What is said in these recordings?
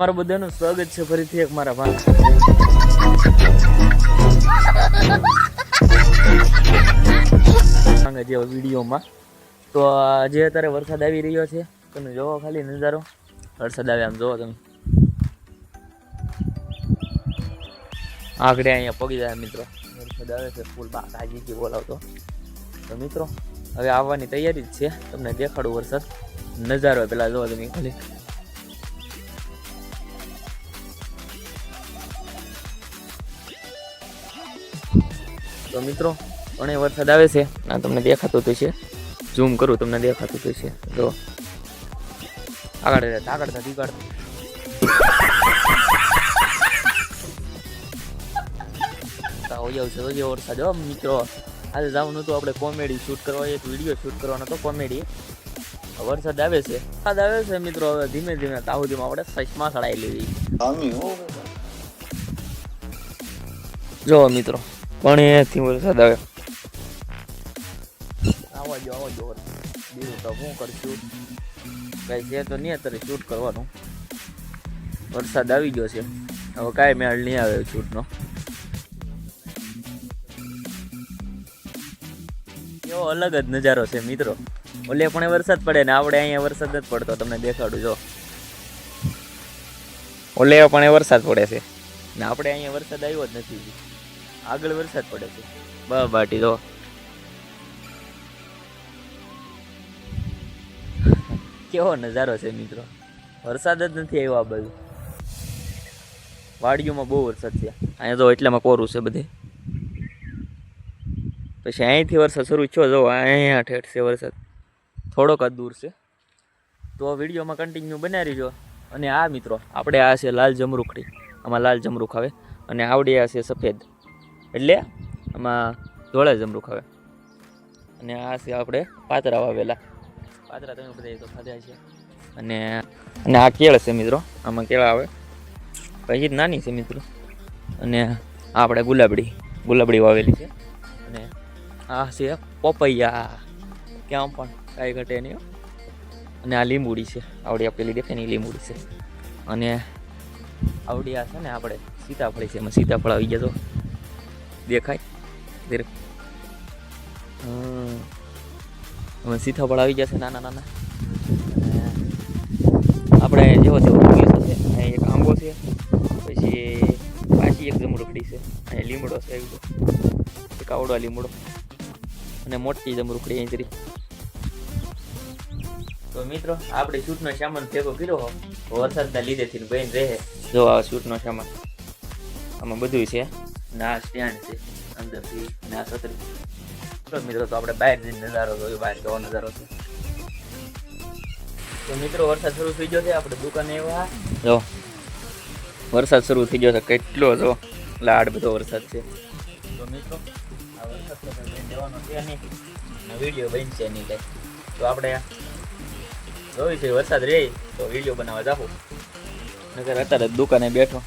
મારું બધાનું સ્વાગત છે ફરીથી એક મારા ભાગ. જેવા વિડીયોમાં. તો આજે અત્યારે વરસાદ આવી રહ્યો છે, તમે જોવો ખાલી નજારો. વરસાદ આવે આમ જોવો તમે. આગળ અહીંયા પગી જાય મિત્રો. વરસાદ આવે છે, ફૂલ બા કાજીથી બોલાવતો. તો મિત્રો, હવે આવવાની તૈયારી જ છે. તમને દેખાડું વરસાદ. નજારો પેલા જોવો તમે ખાલી. તો મિત્રો પણ વરસાદ આવે છે ના તમને દેખાતું તો છે ઝૂમ કરું તમને દેખાતું તો છે જો આગળ રહે આગળ થતી આગળ હોજાવ છે વરસાદ હો મિત્રો. આજે જવાનું હતું આપણે કોમેડી શૂટ કરવા એક વીડિયો શૂટ કરવાનો હતો કોમેડી. વરસાદ આવે છે. વરસાદ આવે છે મિત્રો હવે ધીમે ધીમે તાહુદીમાં આપણે સચમાં સડાઈ લેવી. જો મિત્રો. પણ એથી વરસાદ આવે. આવા જો આવા જો. બીજું તો શું કરશું? કઈ છે તો નહીં અત્યારે શૂટ કરવાનું. વરસાદ આવી ગયો છે. હવે કાંઈ મેળ નહીં આવે શૂટનો એવો અલગ જ નજારો છે મિત્રો. ઓલે પણ વરસાદ પડે ને આપણે અહીંયા વરસાદ જ પડતો, તમને દેખાડું, જો. ઓલે પણ વરસાદ પડે છે. ને આપણે અહીંયા વરસાદ આવ્યો જ નથી. આગળ વરસાદ પડે છે. બ, બાટી તો કેવો નજારો છે મિત્રો. વરસાદ જ નથી આવ્યો આ બાજુ. વાડીઓમાં બહુ વરસાદ છે. અહીંયા તો એટલામાં કોરું છે બધે. પછી અહીંથી વરસાદ શરૂ થયો, જો અહીંયા ઠેઠ છે વરસાદ. થોડોક જ દૂર છે. તો વિડીયોમાં કન્ટિન્યુ બનાવી જો અને આ મિત્રો, આપણે આ છે લાલ જમરૂખડી. આમાં લાલ જમરૂખ આવે. અને આવડી આ છે સફેદ. એટલે આમાં ધોળા જમરૂખ આવે અને આ છે આપણે પાતરા વાવેલા. પાતરા તમે બધા તો ખાધા છે. અને અને આ કેળ છે મિત્રો, આમાં કેળા આવે. પછી જ નાની છે મિત્રો. અને આપણે ગુલાબડી ગુલાબડી વાવેલી છે. અને આ છે પપૈયા. ક્યાં પણ કાંઈ ઘટે નહીં અને આ લીંબુડી છે. આવડી આપેલી પેલી દેખાય ને લીંબુડી છે. અને આવડી આ છે ને આપણે સીતાફળી છે. એમાં સીતાફળ આવી ગયા તો દેખાય. ધીરે. હવે સીતાફળ આવી ગયા છે નાના. નાના આપણે જેવો તેવો બગીચો છે અહીં એક આંબો છે, પછી પાછી એક જમરૂખડી છે. અહીં લીમડો છે આવી એક આવડો લીમડો. અને મોટી જમરૂખડી અહીં જરી તો મિત્રો, આપણે શૂટનો સામાન ભેગો કર્યો વરસાદના લીધેથી બહેન રહે. જો આ શૂટનો સામાન. આમાં બધું છે. આ સ્ટેન્ડ છે. અંદરથી ના છત્રી. તો મિત્રો તો આપણે બહાર જઈને નજારો જોયો બહાર કેવો નજારો છે. તો મિત્રો વરસાદ શરૂ થઈ ગયો છે. આપણે દુકાને એવા જો વરસાદ શરૂ થઈ ગયો છે. કેટલો જો લાડ બધો વરસાદ છે. તો મિત્રો આ વરસાદ તો જવાનો છે નહીં. વીડિયો બનશે નહીં કંઈ. તો આપણે જોઈ છે વરસાદ રહે તો વીડિયો બનાવવા જાઉં નગર અત્યારે દુકાને બેઠો.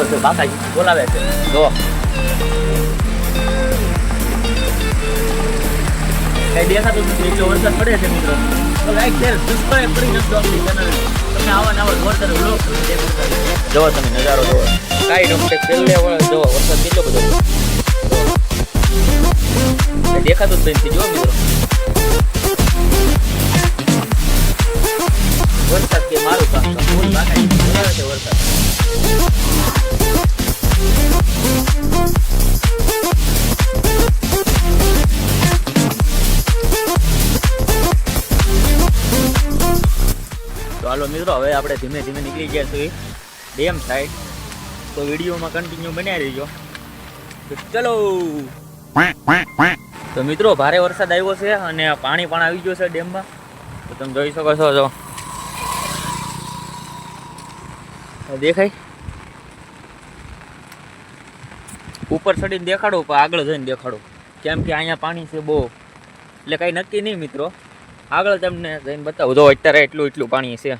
વરસાદ શરૂ થઈ ગયો છે બાકાજી બોલાવે છે જો કઈ દેખાતું નથી એટલો વરસાદ પડે છે મિત્રો તો લાઈક શેર સબસ્ક્રાઇબ કરી નાખજો આપણી ચેનલ તમે આવા નવા જોરદાર વ્લોગ જોવો તમે નજારો જોવો કાઈ ડોક્ટર છેલ્લે વળ જોવો વરસાદ કેટલો બધો છે. કઈ દેખાતું જ નથી જો મિત્રો વરસાદ કે મારું કામ તો ફૂલ બાકાજી બોલાવે છે વરસાદ હાલો મિત્રો, હવે આપણે ધીમે ધીમે નીકળી ગયા છીએ ડેમ સાઈડ તો વિડીયોમાં કન્ટિન્યુ બનાવી રહીજો. ચલો. તો મિત્રો, ભારે વરસાદ આવ્યો છે અને પાણી પણ આવી ગયું છે ડેમમાં. તો તમે જોઈ શકો છો, જો. દેખાય? ઉપર ચડીને દેખાડું પણ આગળ જઈને દેખાડું. કેમ કે અહીંયા પાણી છે બહુ. એટલે કાંઈ નક્કી નહીં મિત્રો. આગળ તમને જઈને બતાવું. જો અત્યારે એટલું એટલું પાણી છે.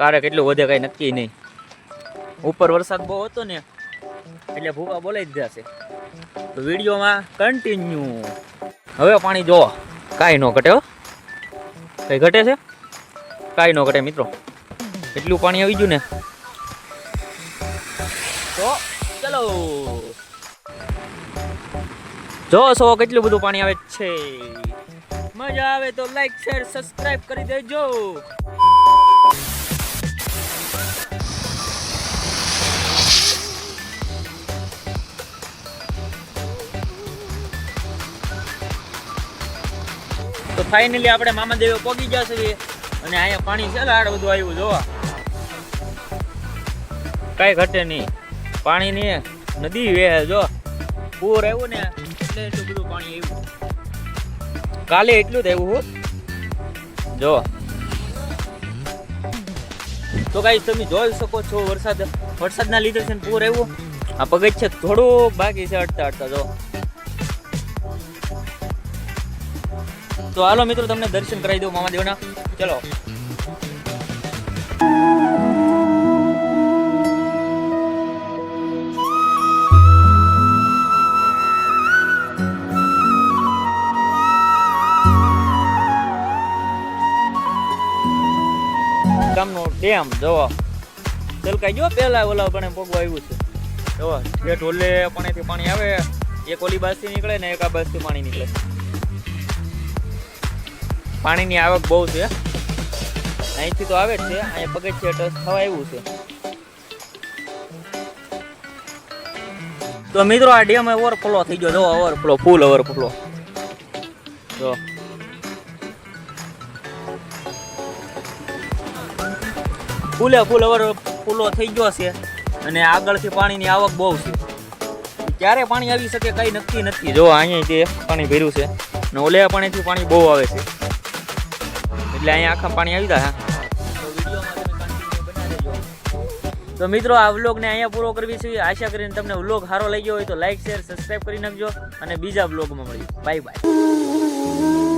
કારે કેટલું વધે કાંઈ નક્કી નહીં. ઉપર વરસાદ બહુ હતો ને, એટલે ભૂકા બોલાઈ દીધા તો વિડીયોમાં કન્ટિન્યુ હવે પાણી જો કાંઈ ન ઘટે હો. કંઈ ઘટે છે? કાંઈ ન ઘટે મિત્રો. એટલું પાણી આવી ગયું ને. તો ચલો. જો સો કેટલું બધું પાણી આવે છે. મજા આવે તો લાઈક શેર સબસ્ક્રાઇબ કરી દેજો. તો ફાઇનલી આપણે મામાદેવે ગયા જશે અને અહીંયા પાણી છે લાડ બધું આવ્યું, જોવા. કાંઈ ઘટે નહીં. પાણીની નદી વે જો. પૂર આવ્યું ને એટલે એટલું બધું પાણી આવ્યું. કાલે એટલું જ આવ્યું જો. તો કાંઈ તમે જોઈ શકો છો વરસાદ. વરસાદના લીધે છે ને પૂર આવ્યું. આ પગથિયા થોડું બાકી છે, અડતા અડતા, જો. તો હાલો મિત્રો, તમને દર્શન કરાવી દઉં મામાદેવના ચલો. ગામનો ડેમ જોવો ચલકાઈ ગયો પેલા ઓલા પણ આવ્યું છે. જોવો જેઠ ઢોલે પાણીથી પાણી આવે, એક ઓલી બાજથી નીકળે ને એક આ બાજથી પાણી નીકળે. પાણીની આવક બહુ છે. અહીંથી તો આવે જ છે. અહીંયા પગથિયા ટચ થવા આવ્યું છે. તો મિત્રો, આ ડેમ ઓવરફ્લો થઈ ગયો. જો ઓવરફ્લો ફૂલ ઓવરફ્લો જો. ફૂલે ફૂલ ઓવર ફૂલો થઈ ગયો છે. અને આગળથી પાણીની આવક બહુ છે. ક્યારે પાણી આવી શકે કઈ નક્કી નથી. જો, અહીંયા જે પાણી ભર્યું છે. ને ઓલે પાણીથી પાણી બહુ આવે છે. એટલે અહીંયા આખા પાણી આવી જાય તો મિત્રો, આ વ્લોગને અહીંયા પૂરો કરવી છે. આશા કરીને તમને વ્લોગ સારો લઈ ગયો હોય તો લાઈક શેર સબસ્ક્રાઈબ કરી નાખજો અને બીજા વ્લોગમાં મળીએ. Bye bye